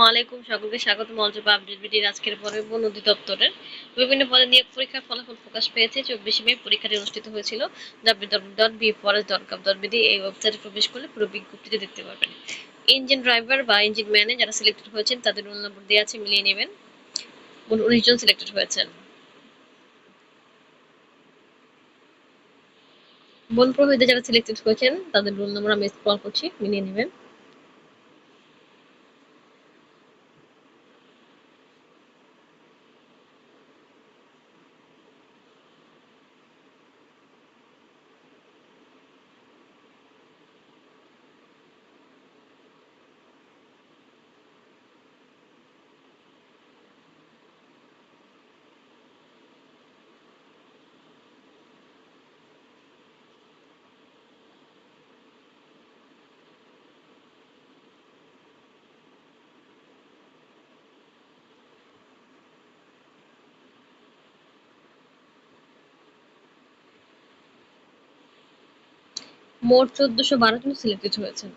আসসালামু আলাইকুম। সকলকে স্বাগত। মলজবা আপডেট ভিডিওর আজকের পর্বে বন অধিদপ্তরের বিভিন্ন পদে নিয়োগ পরীক্ষার ফলাফল প্রকাশ পেয়েছে। চব্বিশে মে পরীক্ষাটি অনুষ্ঠিত হয়েছিল। www.bforest.gov.bd এই ওয়েবসাইটে প্রবেশ করলে পুরো বিজ্ঞপ্তিটি দেখতে পারবেন। ইঞ্জিন ড্রাইভার বা ইঞ্জিন ম্যানে যারা সিলেক্টেড হয়েছেন, তাদের রোল নম্বর দেওয়া আছে, মিলিয়ে নেবেন। উনিশ জন সিলেক্টেড হয়েছেন। বন প্রভাবিত যারা সিলেক্টেড হয়েছেন, তাদের রোল নম্বর আমি স্ক্রল করছি, মিলিয়ে নেবেন। মোট চোদ্দশো বারো জন সিলেক্টেড হয়েছেন।